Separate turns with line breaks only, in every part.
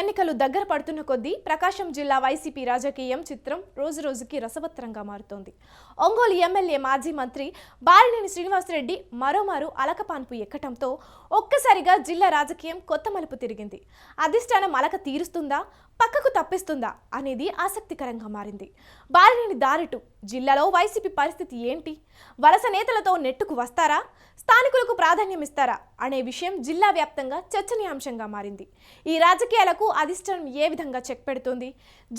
ఎన్నికలు దగ్గర పడుతున్న కొద్దీ ప్రకాశం జిల్లా వైసీపీ రాజకీయం చిత్రం రోజురోజుకి రసవత్తరంగా మారుతోంది. ఒంగోలు ఎమ్మెల్యే మాజీ మంత్రి బాలినేని శ్రీనివాసరెడ్డి మరోమారు అలకపాన్పు ఎక్కటంతో ఒక్కసారిగా జిల్లా రాజకీయం కొత్త మలుపు తిరిగింది. అధిష్టానం అలక తీరుస్తుందా? పక్కకు తప్పిస్తుందా అనేది ఆసక్తికరంగా మారింది. బారిని దారిటు జిల్లాలో వైసీపీ పరిస్థితి ఏంటి? వలస నేతలతో నెట్టుకు వస్తారా? స్థానికులకు ప్రాధాన్యం ఇస్తారా? అనే విషయం జిల్లా వ్యాప్తంగా చర్చనీయాంశంగా మారింది. ఈ రాజకీయాలకు అధిష్టానం ఏ విధంగా చెక్ పెడుతుంది?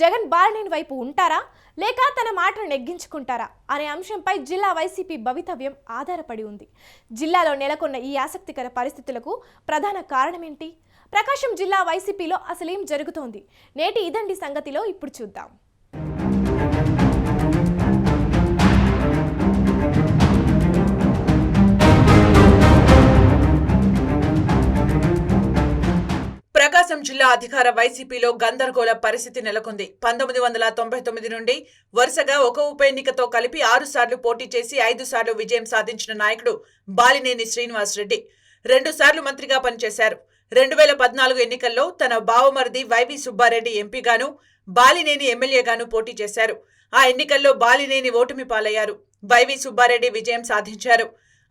జగన్ బారిని వైపు ఉంటారా? లేక తన మాటను నెగ్గించుకుంటారా? అనే అంశంపై జిల్లా వైసీపీ భవితవ్యం ఆధారపడి ఉంది. జిల్లాలో నెలకొన్న ఈ ఆసక్తికర పరిస్థితులకు ప్రధాన కారణమేంటి? ప్రకాశం జిల్లా వైసీపీలో అసలేం జరుగుతోంది? నేటి ఇదండి సంగతిలో ఇప్పుడు చూద్దాం.
ప్రకాశం జిల్లా అధికార వైసీపీలో గందరగోళ పరిస్థితి నెలకొంది. పంతొమ్మిది వందల తొంభై తొమ్మిది నుండి వరుసగా ఒక ఉప ఎన్నికతో కలిపి ఆరు సార్లు పోటీ చేసి ఐదు సార్లు విజయం సాధించిన నాయకుడు బాలినేని శ్రీనివాస్ రెడ్డి. రెండు సార్లు మంత్రిగా పనిచేశారు. రెండు వేల పద్నాలుగు ఎన్నికల్లో తన బావమరిది వైవి సుబ్బారెడ్డి ఎంపీగాను బాలినేని ఎమ్మెల్యేగాను పోటీ చేశారు. ఆ ఎన్నికల్లో బాలినేని ఓటమి పాలయ్యారు. వైవి సుబ్బారెడ్డి విజయం సాధించారు.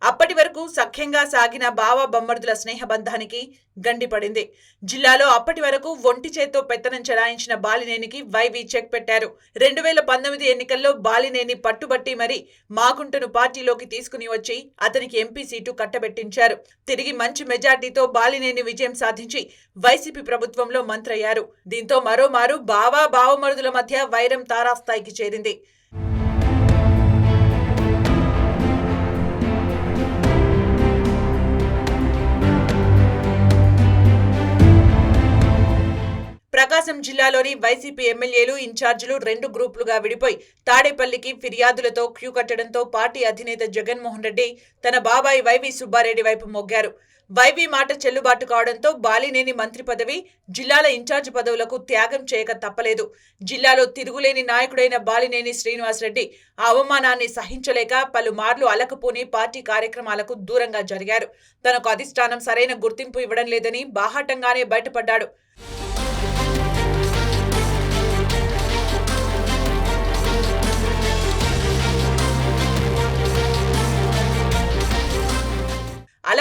అప్పటి వరకు సఖ్యంగా సాగిన బావ బొమ్మర్దుల స్నేహబంధానికి గండిపడింది జిల్లాలో అప్పటి వరకు ఒంటి చేత్తో పెత్తనం చెలాయించిన బాలినేనికి వైవి చెక్ పెట్టారు. రెండు వేల పంతొమ్మిది ఎన్నికల్లో బాలినేని పట్టుబట్టి మరి మాగుంటను పార్టీలోకి తీసుకుని వచ్చి అతనికి ఎంపీ సీటు కట్టబెట్టించారు. తిరిగి మంచి మెజార్టీతో బాలినేని విజయం సాధించి వైసీపీ ప్రభుత్వంలో మంత్రయ్యారు. దీంతో మరోమారు బావా బావమరుదుల మధ్య వైరం తారాస్థాయికి చేరింది. ప్రకాశం జిల్లాలోని వైసీపీ ఎమ్మెల్యేలు ఇన్ఛార్జీలు రెండు గ్రూపులుగా విడిపోయి తాడేపల్లికి ఫిర్యాదులతో క్యూ కట్టడంతో పార్టీ అధినేత జగన్మోహన్ రెడ్డి తన బాబాయ్ వైవి సుబ్బారెడ్డి వైపు మొగ్గారు. వైవి మాట చెల్లుబాటు కావడంతో బాలినేని మంత్రి పదవి జిల్లాల ఇన్ఛార్జ్ పదవులకు త్యాగం చేయక తప్పలేదు. జిల్లాలో తిరుగులేని నాయకుడైన బాలినేని శ్రీనివాసరెడ్డి ఆ అవమానాన్ని సహించలేక పలుమార్లు అలకపోని పార్టీ కార్యక్రమాలకు దూరంగా జరిగారు. తనకు అధిష్టానం సరైన గుర్తింపు ఇవ్వడం లేదని బాహాటంగానే బయటపడ్డాడు.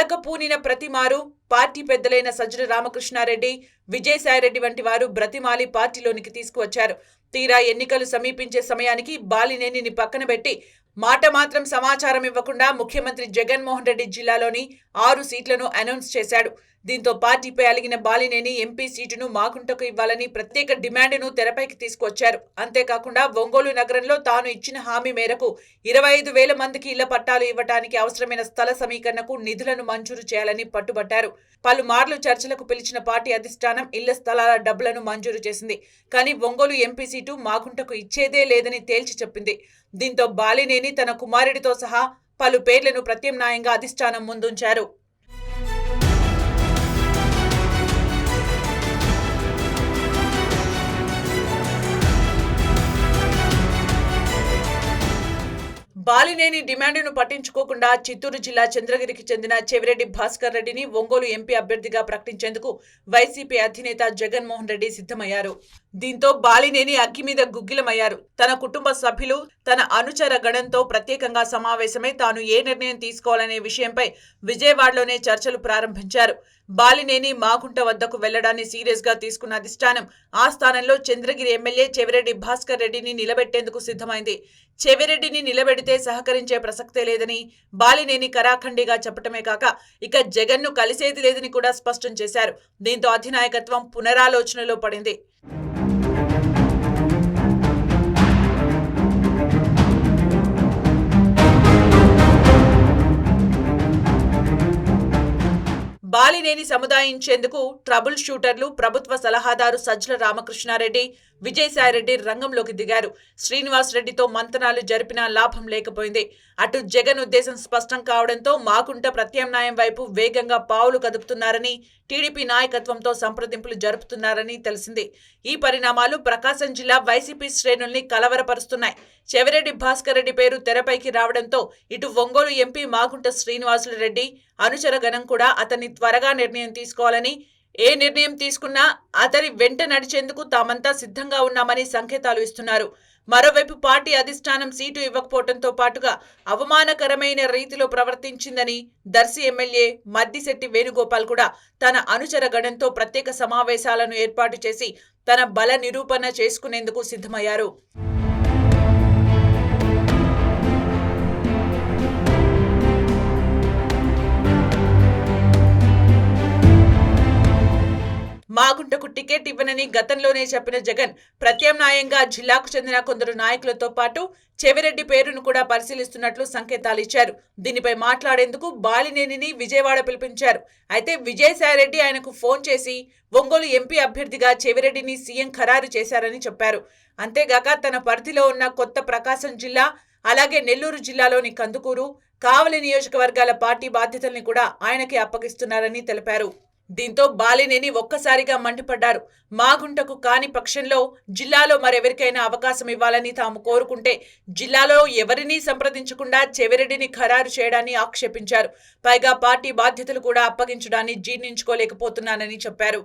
అలకపూనిన ప్రతిమారు పార్టీ పెద్దలైన సజ్జన రామకృష్ణారెడ్డి విజయసాయిరెడ్డి వంటి వారు బ్రతిమాలి పార్టీలోనికి తీసుకువచ్చారు. తీరా ఎన్నికలు సమీపించే సమయానికి బాలినేనిని పక్కన పెట్టి మాట మాత్రం సమాచారం ఇవ్వకుండా ముఖ్యమంత్రి జగన్మోహన్ రెడ్డి జిల్లాలోని ఆరు సీట్లను అనౌన్స్ చేశాడు. దీంతో పార్టీపై అలిగిన బాలినేని ఎంపీ సీటును మాగుంటకు ఇవ్వాలని ప్రత్యేక డిమాండ్ను తెరపైకి తీసుకొచ్చారు. అంతేకాకుండా ఒంగోలు నగరంలో తాను ఇచ్చిన హామీ మేరకు ఇరవై ఐదు వేల మందికి ఇళ్ళ పట్టాలు ఇవ్వటానికి అవసరమైన స్థల సమీకరణకు నిధులను మంజూరు చేయాలని పట్టుబట్టారు. పలుమార్లు చర్చలకు పిలిచిన పార్టీ అధిష్టానం ఇళ్ళ స్థలాల డబ్బులను మంజూరు చేసింది. కానీ ఒంగోలు ఎంపీ సీటు మాగుంటకు ఇచ్చేదే లేదని తేల్చి చెప్పింది. దీంతో బాలినేని తన కుమారుడితో సహా పలు పేర్లను ప్రత్యామ్నాయంగా అధిష్టానం ముందుంచారు. బాలినేని డిమాండ్ను పట్టించుకోకుండా చిత్తూరు జిల్లా చంద్రగిరికి చెందిన చెవిరెడ్డి భాస్కర్ రెడ్డిని ఒంగోలు ఎంపీ అభ్యర్థిగా ప్రకటించేందుకు వైసీపీ అధినేత జగన్మోహన్ రెడ్డి సిద్ధమయ్యారు. దీంతో బాలినేని అగ్గి మీద గుగ్గిలమయ్యారు. తన కుటుంబ సభ్యులు తన అనుచర గణంతో ప్రత్యేకంగా సమావేశమై తాను ఏ నిర్ణయం తీసుకోవాలనే విషయంపై విజయవాడలోనే చర్చలు ప్రారంభించారు. బాలినేని మాగుంట వద్దకు వెళ్ళడాన్ని సీరియస్గా తీసుకున్న అధిష్టానం ఆ స్థానంలో చంద్రగిరి ఎమ్మెల్యే చెవిరెడ్డి భాస్కర్ రెడ్డిని నిలబెట్టేందుకు సిద్ధమైంది. చెవిరెడ్డిని నిలబెడితే సహకరించే ప్రసక్తే లేదని బాలినేని కరాఖండిగా చెప్పటమే కాక ఇక జగన్ను కలిసేది లేదని కూడా స్పష్టం చేశారు. దీంతో అధినాయకత్వం పునరాలోచనలో పడింది. బాలినేని సముదాయించేందుకు ట్రబుల్ షూటర్లు ప్రభుత్వ సలహాదారు సజ్జల రామకృష్ణారెడ్డి విజయసాయిరెడ్డి రంగంలోకి దిగారు. శ్రీనివాస్ రెడ్డితో మంతనాలు జరిపినా లాభం లేకపోయింది. అటు జగన్ ఉద్దేశం స్పష్టం కావడంతో మాకుంట ప్రత్యామ్నాయం వైపు వేగంగా పావులు కదుపుతున్నారని టీడీపీ నాయకత్వంతో సంప్రదింపులు జరుపుతున్నారని తెలిసింది. ఈ పరిణామాలు ప్రకాశం జిల్లా వైసీపీ శ్రేణుల్ని కలవరపరుస్తున్నాయి. చెవిరెడ్డి భాస్కర్ రెడ్డి పేరు తెరపైకి రావడంతో ఇటు ఒంగోలు ఎంపీ మాగుంట శ్రీనివాసులు రెడ్డి అనుచరగణం కూడా అతన్ని త్వరగా నిర్ణయం తీసుకోవాలని ఏ నిర్ణయం తీసుకున్నా అతని వెంట నడిచేందుకు తామంతా సిద్ధంగా ఉన్నామని సంకేతాలు ఇస్తున్నారు. మరోవైపు పార్టీ అధిష్టానం సీటు ఇవ్వకపోవడంతో పాటుగా అవమానకరమైన రీతిలో ప్రవర్తించిందని దర్శి ఎమ్మెల్యే మద్దిశెట్టి వేణుగోపాల్ కూడా తన అనుచర గణంతో ప్రత్యేక సమావేశాలను ఏర్పాటు చేసి తన బల నిరూపణ చేసుకునేందుకు సిద్ధమయ్యారు. మాగుంటకు టికెట్ ఇవ్వనని గతంలోనే చెప్పిన జగన్ ప్రత్యామ్నాయంగా జిల్లాకు చెందిన కొందరు నాయకులతో పాటు చెవిరెడ్డి పేరును కూడా పరిశీలిస్తున్నట్లు సంకేతాలు ఇచ్చారు. దీనిపై మాట్లాడేందుకు బాలినేనిని విజయవాడ పిలిపించారు. అయితే విజయసాయిరెడ్డి ఆయనకు ఫోన్ చేసి ఒంగోలు ఎంపీ అభ్యర్థిగా చెవిరెడ్డిని సీఎం ఖరారు చేశారని చెప్పారు. అంతేగాక తన పరిధిలో ఉన్న కొత్త ప్రకాశం జిల్లా అలాగే నెల్లూరు జిల్లాలోని కందుకూరు కావలి నియోజకవర్గాల పార్టీ బాధ్యతల్ని కూడా ఆయనకి అప్పగిస్తున్నారని తెలిపారు. దీంతో బాలినేని ఒక్కసారిగా మండిపడ్డారు. మాగుంటకు కాని పక్షంలో జిల్లాలో మరెవరికైనా అవకాశం ఇవ్వాలని తాము కోరుకుంటే జిల్లాలో ఎవరినీ సంప్రదించకుండా చెవిరెడ్డిని ఖరారు చేయడాన్ని ఆక్షేపించారు. పైగా పార్టీ బాధ్యతలు కూడా అప్పగించడాన్ని జీర్ణించుకోలేకపోతున్నానని చెప్పారు.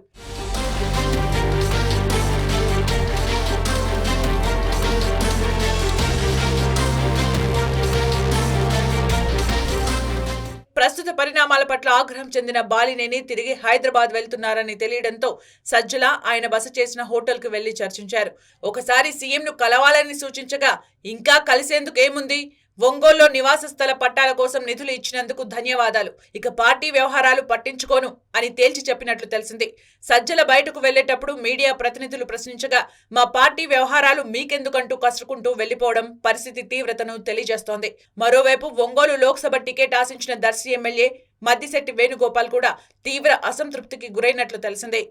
ప్రస్తుత పరిణామాల పట్ల ఆగ్రహం చెందిన బాలినేని తిరిగి హైదరాబాద్ వెళ్తున్నారని తెలియడంతో సజ్జల ఆయన బస చేసిన హోటల్కు వెళ్ళి చర్చించారు. ఒకసారి సీఎంను కలవాలని సూచించగా ఇంకా కలిసేందుకు ఏముంది? ఒంగోలులో నివాస స్థల పట్టాల కోసం నిధులు ఇచ్చినందుకు ధన్యవాదాలు. ఇక పార్టీ వ్యవహారాలు పట్టించుకోను అని తేల్చి చెప్పినట్లు తెలిసింది. సజ్జల బయటకు వెళ్ళేటప్పుడు మీడియా ప్రతినిధులు ప్రశ్నించగా మా పార్టీ వ్యవహారాలు మీకెందుకంటూ కసురుకుంటూ వెళ్ళిపోవడం పరిస్థితి తీవ్రతను తెలియజేస్తోంది. మరోవైపు ఒంగోలు లోక్సభ టికెట్ ఆశించిన దర్శి ఎమ్మెల్యే మద్దిశెట్టి వేణుగోపాల్ కూడా తీవ్ర అసంతృప్తికి గురైనట్లు తెలిసిందే.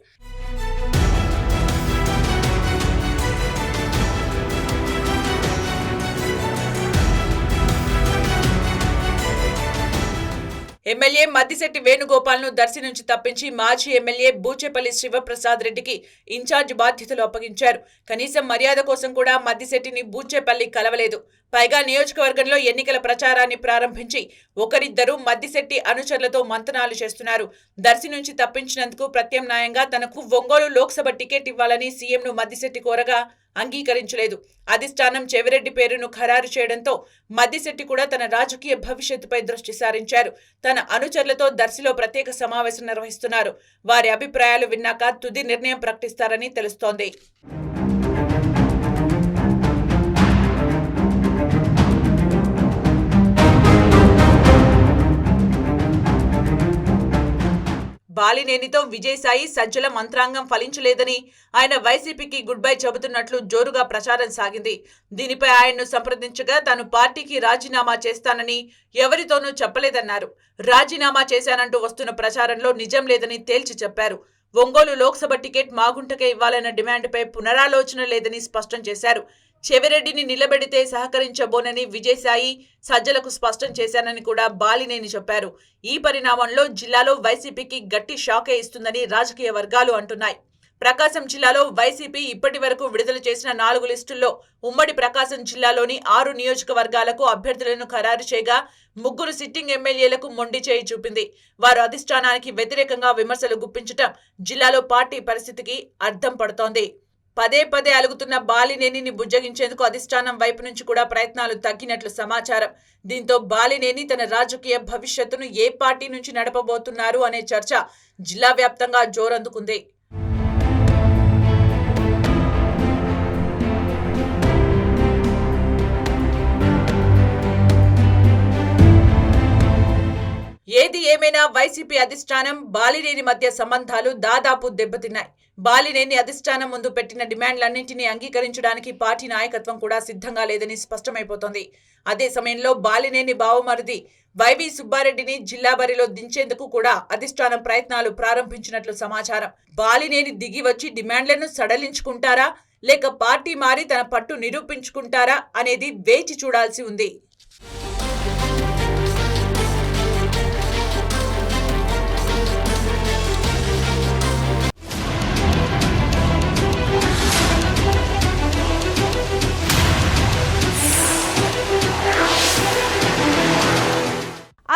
ఎమ్మెల్యే మద్దిశెట్టి వేణుగోపాల్ను దర్శి నుంచి తప్పించి మాజీ ఎమ్మెల్యే బూచేపల్లి శివప్రసాద్ రెడ్డికి ఇన్ఛార్జ్ బాధ్యతలు అప్పగించారు. కనీసం మర్యాద కోసం కూడా మద్దిశెట్టిని బూచేపల్లి కలవలేదు. పైగా నియోజకవర్గంలో ఎన్నికల ప్రచారాన్ని ప్రారంభించి ఒకరిద్దరు మద్దిశెట్టి అనుచరులతో మంతనాలు చేస్తున్నారు. దర్శి నుంచి తప్పించినందుకు ప్రత్యామ్నాయంగా తనకు ఒంగోలు లోక్సభ టికెట్ ఇవ్వాలని సీఎంను మద్దిశెట్టి కోరగా అంగీకరించలేదు. అధిష్టానం చెవిరెడ్డి పేరును ఖరారు చేయడంతో మద్దిశెట్టి కూడా తన రాజకీయ భవిష్యత్తుపై దృష్టి సారించారు. తన అనుచరులతో దర్శిలో ప్రత్యేక సమావేశం నిర్వహిస్తున్నారు. వారి అభిప్రాయాలు విన్నాక తుది నిర్ణయం ప్రకటిస్తారని తెలుస్తోంది. బాలినేనితో విజయసాయి సజ్జల మంత్రాంగం ఫలించలేదని ఆయన వైసీపీకి గుడ్ బై చెబుతున్నట్లు జోరుగా ప్రచారం సాగింది. దీనిపై ఆయన్ను సంప్రదించగా తాను పార్టీకి రాజీనామా చేస్తానని ఎవరితోనూ చెప్పలేదన్నారు. రాజీనామా చేశానంటూ వస్తున్న ప్రచారంలో నిజం లేదని తేల్చి చెప్పారు. ఒంగోలు లోక్సభ టికెట్ మాగుంటకే ఇవ్వాలన్న డిమాండ్పై పునరాలోచన లేదని స్పష్టం చేశారు. చెవిరెడ్డిని నిలబెడితే సహకరించబోనని విజయసాయి సజ్జలకు స్పష్టం చేశానని కూడా బాలినేని చెప్పారు. ఈ పరిణామంలో జిల్లాలో వైసీపీకి గట్టి షాకే ఇస్తుందని రాజకీయ వర్గాలు అంటున్నాయి. ప్రకాశం జిల్లాలో వైసీపీ ఇప్పటి వరకు విడుదల చేసిన నాలుగు లిస్టుల్లో ఉమ్మడి ప్రకాశం జిల్లాలోని ఆరు నియోజకవర్గాలకు అభ్యర్థులను ఖరారు చేయగా ముగ్గురు సిట్టింగ్ ఎమ్మెల్యేలకు మొండి చేయి చూపింది. వారు అధిష్టానానికి వ్యతిరేకంగా విమర్శలు గుప్పించటం జిల్లాలో పార్టీ పరిస్థితికి అర్థం పడుతోంది. పదే పదే అలుగుతున్న బాలినేనిని బుజ్జగించేందుకు అధిష్టానం వైపు నుంచి కూడా ప్రయత్నాలు తగ్గినట్లు సమాచారం. దీంతో బాలినేని తన రాజకీయ భవిష్యత్తును ఏ పార్టీ నుంచి నడపబోతున్నారు అనే చర్చ జిల్లా వ్యాప్తంగా జోరందుకుంది. ఏది ఏమైనా వైసీపీ అధిష్టానం బాలినేని మధ్య సంబంధాలు దాదాపు దెబ్బతిన్నాయి. బాలినేని అధిష్టానం ముందు పెట్టిన డిమాండ్లన్నింటినీ అంగీకరించడానికి పార్టీ నాయకత్వం కూడా సిద్ధంగా లేదని స్పష్టమైపోతోంది. అదే సమయంలో బాలినేని బావమరిది వైవి సుబ్బారెడ్డిని జిల్లా బరిలో దించేందుకు కూడా అధిష్టానం ప్రయత్నాలు ప్రారంభించినట్లు సమాచారం. బాలినేని దిగి వచ్చి డిమాండ్లను సడలించుకుంటారా? లేక పార్టీ మారి తన పట్టు నిరూపించుకుంటారా? అనేది వేచి చూడాల్సి ఉంది.